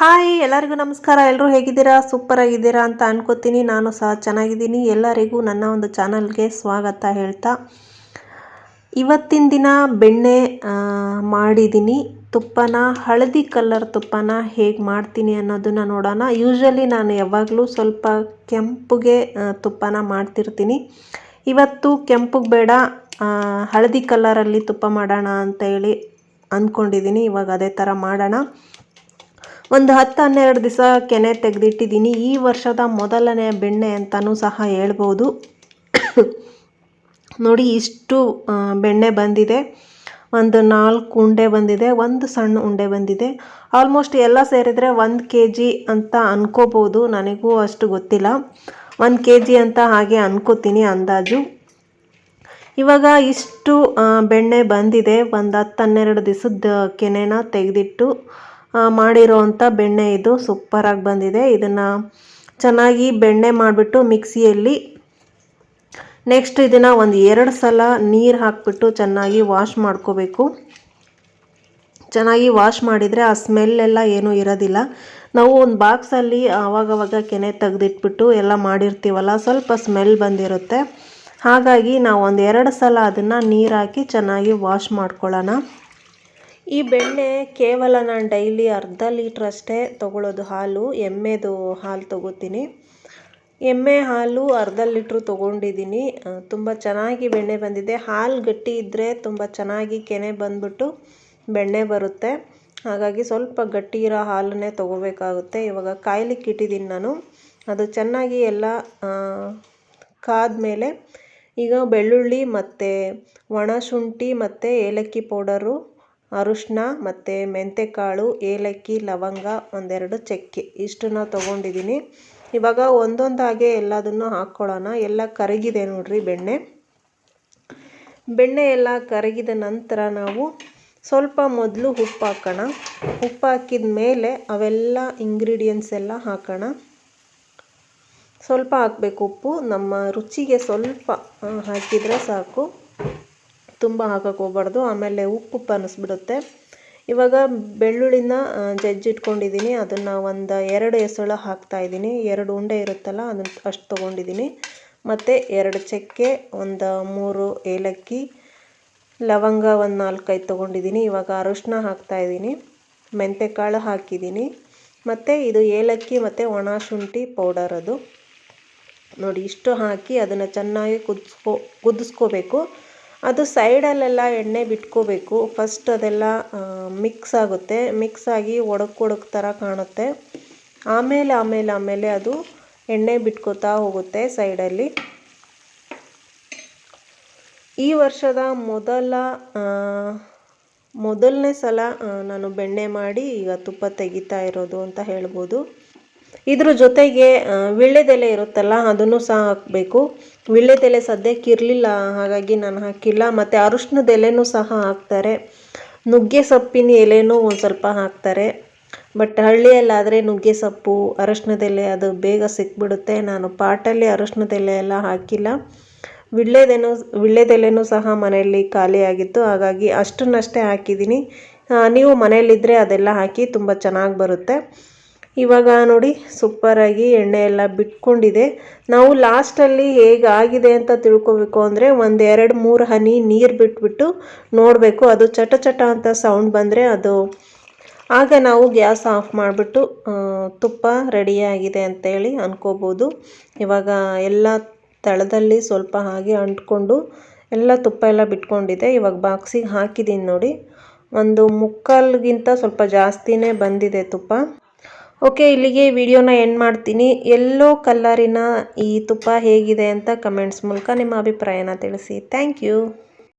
Hi, ಎಲ್ಲರಿಗೂ ನಮಸ್ಕಾರ. ಎಲ್ಲರೂ ಹೇಗಿದ್ದೀರಾ? ಸೂಪರ್ ಆಗಿದ್ದೀರಾ ಅಂತ ಅನ್ಕೋತೀನಿ. ನಾನು ಸಹ ಚೆನ್ನಾಗಿದ್ದೀನಿ. ಎಲ್ಲರಿಗೂ ನನ್ನ ಒಂದು ಚಾನಲ್ಗೆ ಸ್ವಾಗತ ಹೇಳ್ತಾ. ಇವತ್ತಿನ ದಿನ ಬೆಣ್ಣೆ ಮಾಡಿದ್ದೀನಿ. ತುಪ್ಪನ, ಹಳದಿ ಕಲರ್ ತುಪ್ಪನ ಹೇಗೆ ಮಾಡ್ತೀನಿ ಅನ್ನೋದನ್ನು ನೋಡೋಣ. ಯೂಶ್ವಲಿ ನಾನು ಯಾವಾಗಲೂ ಸ್ವಲ್ಪ ಕೆಂಪುಗೆ ತುಪ್ಪನ ಮಾಡ್ತಿರ್ತೀನಿ. ಇವತ್ತು ಕೆಂಪುಗೆ ಬೇಡ ಹಳದಿ ಕಲರಲ್ಲಿ ತುಪ್ಪ ಮಾಡೋಣ ಅಂತ ಹೇಳಿ ಅಂದ್ಕೊಂಡಿದ್ದೀನಿ. ಇವಾಗ ಅದೇ ಥರ ಮಾಡೋಣ. ಒಂದು ಹತ್ತು ಹನ್ನೆರಡು ದಿವಸ ಕೆನೆ ತೆಗೆದಿಟ್ಟಿದ್ದೀನಿ. ಈ ವರ್ಷದ ಮೊದಲನೇ ಬೆಣ್ಣೆ ಅಂತಲೂ ಸಹ ಹೇಳ್ಬೋದು. ನೋಡಿ, ಇಷ್ಟು ಬೆಣ್ಣೆ ಬಂದಿದೆ. ಒಂದು ನಾಲ್ಕು ಉಂಡೆ ಬಂದಿದೆ, ಒಂದು ಸಣ್ಣ ಉಂಡೆ ಬಂದಿದೆ. ಆಲ್ಮೋಸ್ಟ್ ಎಲ್ಲ ಸೇರಿದರೆ ಒಂದು ಕೆ ಜಿ ಅಂತ ಅನ್ಕೋಬೋದು. ನನಗೂ ಅಷ್ಟು ಗೊತ್ತಿಲ್ಲ. ಒಂದು ಕೆ ಜಿ ಅಂತ ಹಾಗೆ ಅನ್ಕೋತೀನಿ ಅಂದಾಜು. ಇವಾಗ ಇಷ್ಟು ಬೆಣ್ಣೆ ಬಂದಿದೆ. ಒಂದು ಹತ್ತು ಹನ್ನೆರಡು ದಿವಸದ ಕೆನೆನ ತೆಗೆದಿಟ್ಟು ಮಾಡಿರೋವಂಥ ಬೆಣ್ಣೆ ಇದು ಸೂಪರಾಗಿ ಬಂದಿದೆ. ಇದನ್ನು ಚೆನ್ನಾಗಿ ಬೆಣ್ಣೆ ಮಾಡಿಬಿಟ್ಟು ಮಿಕ್ಸಿಯಲ್ಲಿ ನೆಕ್ಸ್ಟ್ ಇದನ್ನು ಒಂದು ಎರಡು ಸಲ ನೀರು ಹಾಕಿಬಿಟ್ಟು ಚೆನ್ನಾಗಿ ವಾಶ್ ಮಾಡ್ಕೋಬೇಕು. ಚೆನ್ನಾಗಿ ವಾಶ್ ಮಾಡಿದರೆ ಆ ಸ್ಮೆಲ್ಲೆಲ್ಲ ಏನೂ ಇರೋದಿಲ್ಲ. ನಾವು ಒಂದು ಬಾಕ್ಸಲ್ಲಿ ಆವಾಗವಾಗ ಕೆನೆ ತೆಗೆದಿಟ್ಬಿಟ್ಟು ಎಲ್ಲ ಮಾಡಿರ್ತೀವಲ್ಲ, ಸ್ವಲ್ಪ ಸ್ಮೆಲ್ ಬಂದಿರುತ್ತೆ. ಹಾಗಾಗಿ ನಾವು ಒಂದು ಎರಡು ಸಲ ಅದನ್ನು ನೀರು ಹಾಕಿ ಚೆನ್ನಾಗಿ ವಾಶ್ ಮಾಡ್ಕೊಳ್ಳೋಣ. ಈ ಬೆಣ್ಣೆ ಕೇವಲ ನಾನು ಡೈಲಿ ಅರ್ಧ ಲೀಟ್ರ್ ಅಷ್ಟೇ ತೊಗೊಳ್ಳೋದು ಹಾಲು, ಎಮ್ಮೆದು ಹಾಲು ತೊಗೋತೀನಿ. ಎಮ್ಮೆ, ಹಾಲು ಅರ್ಧ ಲೀಟ್ರು ತೊಗೊಂಡಿದ್ದೀನಿ ತುಂಬ ಚೆನ್ನಾಗಿ ಬೆಣ್ಣೆ ಬಂದಿದೆ. ಹಾಲು ಗಟ್ಟಿ ಇದ್ದರೆ ತುಂಬ ಚೆನ್ನಾಗಿ ಕೆನೆ ಬಂದ್ಬಿಟ್ಟು ಬೆಣ್ಣೆ ಬರುತ್ತೆ. ಹಾಗಾಗಿ ಸ್ವಲ್ಪ ಗಟ್ಟಿ ಇರೋ ಹಾಲನ್ನೇ ತೊಗೋಬೇಕಾಗುತ್ತೆ. ಇವಾಗ ಕಾಯ್ಲಿಕ್ಕೆ ಇಟ್ಟಿದ್ದೀನಿ ನಾನು. ಅದು ಚೆನ್ನಾಗಿ ಎಲ್ಲ ಕಾದ್ಮೇಲೆ ಈಗ ಬೆಳ್ಳುಳ್ಳಿ ಮತ್ತು ಒಣ ಶುಂಠಿ ಮತ್ತು ಏಲಕ್ಕಿ ಪೌಡರು ಅರಿಶಿನ ಮತ್ತು ಮೆಂತೆಕಾಳು, ಏಲಕ್ಕಿ, ಲವಂಗ ಒಂದೆರಡು ಚಕ್ಕೆ. ಇಷ್ಟನ್ನ ತೊಗೊಂಡಿದ್ದೀನಿ ಇವಾಗ ಒಂದೊಂದಾಗೆ ಎಲ್ಲದನ್ನು ಹಾಕ್ಕೊಳ್ಳೋಣ. ಎಲ್ಲ ಕರಗಿದೆ ನೋಡಿರಿ ಬೆಣ್ಣೆ. ಬೆಣ್ಣೆ ಎಲ್ಲ ಕರಗಿದ ನಂತರ ನಾವು ಸ್ವಲ್ಪ ಮೊದಲು ಉಪ್ಪು ಹಾಕೋಣ. ಉಪ್ಪು ಹಾಕಿದ ಮೇಲೆ ಅವೆಲ್ಲ ಇಂಗ್ರೀಡಿಯೆಂಟ್ಸ್ ಎಲ್ಲ ಹಾಕೋಣ. ಸ್ವಲ್ಪ ಹಾಕಬೇಕು ಉಪ್ಪು. ನಮ್ಮ ರುಚಿಗೆ ಸ್ವಲ್ಪ ಹಾಕಿದರೆ ಸಾಕು. ತುಂಬ ಹಾಕಕ್ಕೆ ಹೋಗ್ಬಾರ್ದು. ಆಮೇಲೆ ಉಪ್ಪು ಉಪ್ಪು ಅನ್ನಿಸ್ಬಿಡುತ್ತೆ ಇವಾಗ ಬೆಳ್ಳುಳ್ಳಿನ ಜಜ್ಜಿಟ್ಕೊಂಡಿದ್ದೀನಿ. ಅದನ್ನು ಒಂದು ಎರಡು ಎಸಳು ಹಾಕ್ತಾಯಿದ್ದೀನಿ ಎರಡು ಉಂಡೆ ಇರುತ್ತಲ್ಲ ಅದನ್ನು ಅಷ್ಟು ತೊಗೊಂಡಿದ್ದೀನಿ. ಮತ್ತು ಎರಡು ಚಕ್ಕೆ, ಒಂದು ಮೂರು ಏಲಕ್ಕಿ, ಲವಂಗ ಒಂದು ನಾಲ್ಕೈದು ತೊಗೊಂಡಿದ್ದೀನಿ. ಇವಾಗ ಹಾಕ್ತಾ ಹಾಕ್ತಾಯಿದ್ದೀನಿ ಮೆಂತೆಕಾಳು ಹಾಕಿದ್ದೀನಿ. ಮತ್ತು ಇದು ಏಲಕ್ಕಿ ಮತ್ತು ಒಣ ಶುಂಠಿ ಪೌಡರ್ ಅದು. ನೋಡಿ, ಇಷ್ಟು ಹಾಕಿ ಅದನ್ನು ಚೆನ್ನಾಗಿ ಕುದಿಸ್ಕೊ, ಕುದಿಸ್ಕೋಬೇಕು. ಅದು ಸೈಡಲ್ಲೆಲ್ಲ ಎಣ್ಣೆ ಬಿಟ್ಕೋಬೇಕು. ಫಸ್ಟ್ ಅದೆಲ್ಲ ಮಿಕ್ಸ್ ಆಗುತ್ತೆ. ಮಿಕ್ಸ್ ಆಗಿ ಒಡಕ್ ಒಡಕ್ ಥರ ಕಾಣುತ್ತೆ. ಆಮೇಲೆ ಆಮೇಲೆ ಆಮೇಲೆ ಅದು ಎಣ್ಣೆ ಬಿಟ್ಕೋತಾ ಹೋಗುತ್ತೆ ಸೈಡಲ್ಲಿ. ಈ ವರ್ಷದ ಮೊದಲ ಮೊದಲನೇ ಸಲ ನಾನು ಬೆಣ್ಣೆ ಮಾಡಿ ಈಗ ತುಪ್ಪ ತೆಗಿತಾ ಇರೋದು ಅಂತ ಹೇಳ್ಬೋದು. ಇದ್ರ ಜೊತೆಗೆ ವೀಳ್ಯದೆಲೆ ಇರುತ್ತಲ್ಲ, ಅದನ್ನು ಸಹ ಹಾಕಬೇಕು. ವೀಳ್ಯದೆಲೆ ಸದ್ಯಕ್ಕೆ ಇರಲಿಲ್ಲ, ಹಾಗಾಗಿ ನಾನು ಹಾಕಿಲ್ಲ. ಮತ್ತು ಅರಿಶಿನದ ಎಲೆನೂ ಸಹ ಹಾಕ್ತಾರೆ. ನುಗ್ಗೆ ಸೊಪ್ಪಿನ ಎಲೆನೂ ಒಂದು ಸ್ವಲ್ಪ ಹಾಕ್ತಾರೆ. ಬಟ್ ಹಳ್ಳಿಯಲ್ಲಾದರೆ ನುಗ್ಗೆ ಸೊಪ್ಪು ಅರಶಿನದ ಎಲೆ ಅದು ಬೇಗ ಸಿಕ್ಬಿಡುತ್ತೆ. ನಾನು ಪಾಟಲ್ಲಿ ಅರಶಿನದ ಎಲೆ ಎಲ್ಲ ಹಾಕಿಲ್ಲ. ವಿಳ್ಳೆದೆನೂ ವಿಳ್ಳೆದೆಲೆನೂ ಸಹ ಮನೆಯಲ್ಲಿ ಖಾಲಿಯಾಗಿತ್ತು ಹಾಗಾಗಿ ಅಷ್ಟನ್ನಷ್ಟೇ ಹಾಕಿದ್ದೀನಿ. ನೀವು ಮನೆಯಲ್ಲಿದ್ದರೆ ಅದೆಲ್ಲ ಹಾಕಿ ತುಂಬ ಚೆನ್ನಾಗಿ ಬರುತ್ತೆ. ಇವಾಗ ನೋಡಿ ಸೂಪರಾಗಿ ಎಣ್ಣೆ ಎಲ್ಲ ಬಿಟ್ಕೊಂಡಿದೆ. ನಾವು ಲಾಸ್ಟಲ್ಲಿ ಹೇಗಾಗಿದೆ ಅಂತ ತಿಳ್ಕೊಬೇಕು ಅಂದರೆ ಒಂದು ಎರಡು ಮೂರು ಹನಿ ನೀರು ಬಿಟ್ಬಿಟ್ಟು ನೋಡಬೇಕು. ಅದು ಚಟ ಚಟ ಅಂತ ಸೌಂಡ್ ಬಂದರೆ ಅದು ಆಗ ನಾವು ಗ್ಯಾಸ್ ಆಫ್ ಮಾಡಿಬಿಟ್ಟು ತುಪ್ಪ ರೆಡಿಯಾಗಿದೆ ಅಂತೇಳಿ ಅಂದ್ಕೋಬೋದು ಇವಾಗ ಎಲ್ಲ ತಳದಲ್ಲಿ ಸ್ವಲ್ಪ ಹಾಗೆ ಅಂಟ್ಕೊಂಡು ಎಲ್ಲ ತುಪ್ಪ ಎಲ್ಲ ಬಿಟ್ಕೊಂಡಿದೆ. ಇವಾಗ ಬಾಕ್ಸಿಗೆ ಹಾಕಿದ್ದೀನಿ ನೋಡಿ. ಒಂದು ಮುಕ್ಕಾಲ್ಗಿಂತ ಸ್ವಲ್ಪ ಜಾಸ್ತಿನೇ ಬಂದಿದೆ ತುಪ್ಪ. ಓಕೆ ಇಲ್ಲಿಗೆ ವಿಡಿಯೋನ ಎಂಡ್ ಮಾಡ್ತೀನಿ. ಎಲ್ಲೋ ಕಲ್ಲರಿನ ಈ ತುಪ್ಪ ಹೇಗಿದೆ ಅಂತ ಕಮೆಂಟ್ಸ್ ಮೂಲಕ ನಿಮ್ಮ ಅಭಿಪ್ರಾಯನ ತಿಳಿಸಿ. Thank you